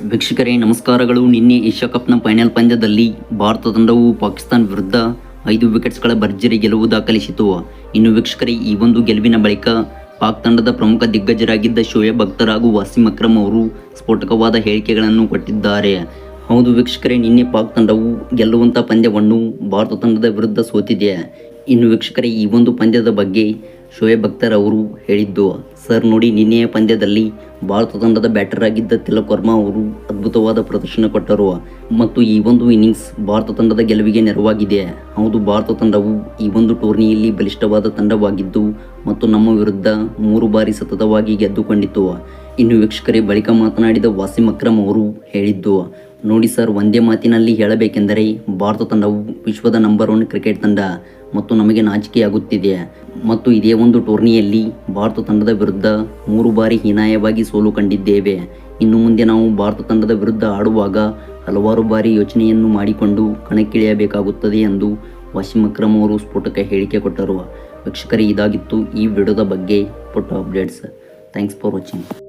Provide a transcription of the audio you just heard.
ವೀಕ್ಷಕರೇ, ನಮಸ್ಕಾರಗಳು. ನಿನ್ನೆ ಏಷ್ಯಾ ಕಪ್ನ ಫೈನಲ್ ಪಂದ್ಯದಲ್ಲಿ ಭಾರತ ತಂಡವು ಪಾಕಿಸ್ತಾನ ವಿರುದ್ಧ ಐದು ವಿಕೆಟ್ಸ್ಗಳ ಭರ್ಜರಿ ಗೆಲುವು ದಾಖಲಿಸಿತು. ಇನ್ನು ವೀಕ್ಷಕರೇ, ಈ ಒಂದು ಗೆಲುವಿನ ಬಳಿಕ ಪಾಕ್ ತಂಡದ ಪ್ರಮುಖ ದಿಗ್ಗಜರಾಗಿದ್ದ ಶೋಯಬ್ ಅಖ್ತರ್ ಹಾಗೂ ವಾಸಿಂ ಅಕ್ರಮ್ ಅವರು ಸ್ಫೋಟಕವಾದ ಹೇಳಿಕೆಗಳನ್ನು ಕೊಟ್ಟಿದ್ದಾರೆ. ಹೌದು ವೀಕ್ಷಕರೇ, ನಿನ್ನೆ ಪಾಕ್ ತಂಡವು ಗೆಲ್ಲುವಂಥ ಪಂದ್ಯವನ್ನು ಭಾರತ ತಂಡದ ವಿರುದ್ಧ ಸೋತಿದೆ. ಇನ್ನು ವೀಕ್ಷಕರೇ, ಈ ಒಂದು ಪಂದ್ಯದ ಬಗ್ಗೆ ಶೋಯಬ್ ಅಖ್ತರ್ ಅವರು ಹೇಳಿದ್ದು, ಸರ್, ನೋಡಿ, ನಿನ್ನೆಯ ಪಂದ್ಯದಲ್ಲಿ ಭಾರತ ತಂಡದ ಬ್ಯಾಟರ್ ಆಗಿದ್ದ ತಿಲಕ್ ವರ್ಮಾ ಅವರು ಅದ್ಭುತವಾದ ಪ್ರದರ್ಶನ ಕೊಟ್ಟರು ಮತ್ತು ಈ ಒಂದು ಇನ್ನಿಂಗ್ಸ್ ಭಾರತ ತಂಡದ ಗೆಲುವಿಗೆ ನೆರವಾಗಿದೆ. ಹೌದು ಭಾರತ ತಂಡವು ಈ ಒಂದು ಟೂರ್ನಿಯಲ್ಲಿ ಬಲಿಷ್ಠವಾದ ತಂಡವಾಗಿದ್ದು ಮತ್ತು ನಮ್ಮ ವಿರುದ್ಧ ಮೂರು ಬಾರಿ ಸತತವಾಗಿ ಗೆದ್ದುಕೊಂಡಿತು ಇನ್ನು ವೀಕ್ಷಕರೇ, ಬಳಿಕ ಮಾತನಾಡಿದ ವಾಸಿಂ ಅಕ್ರಮ್ ಅವರು ಹೇಳಿದ್ದು, ನೋಡಿ ಸರ್, ಒಂದೇ ಮಾತಿನಲ್ಲಿ ಹೇಳಬೇಕೆಂದರೆ ಭಾರತ ತಂಡವು ವಿಶ್ವದ ನಂಬರ್ ಒನ್ ಕ್ರಿಕೆಟ್ ತಂಡ ಮತ್ತು ನಮಗೆ ನಾಚಿಕೆಯಾಗುತ್ತಿದೆ. ಮತ್ತು ಇದೇ ಒಂದು ಟೂರ್ನಿಯಲ್ಲಿ ಭಾರತ ತಂಡದ ವಿರುದ್ಧ ಮೂರು ಬಾರಿ ಹೀನಾಯವಾಗಿ ಸೋಲು ಕಂಡಿದ್ದೇವೆ. ಇನ್ನು ಮುಂದೆ ನಾವು ಭಾರತ ತಂಡದ ವಿರುದ್ಧ ಆಡುವಾಗ ಹಲವಾರು ಬಾರಿ ಯೋಚನೆಯನ್ನು ಮಾಡಿಕೊಂಡು ಕಣಕ್ಕಿಳಿಯಬೇಕಾಗುತ್ತದೆ ಎಂದು ವಾಸಿಂ ಅಕ್ರಮ್ ಅವರು ಸ್ಫೋಟಕ ಹೇಳಿಕೆ ಕೊಟ್ಟರು. ವೀಕ್ಷಕರೇ, ಇದಾಗಿತ್ತು ಈ ವಿಡಿಯೋದ ಬಗ್ಗೆ ಪುಟ್ಟ ಅಪ್ಡೇಟ್ಸ್. Thanks for watching.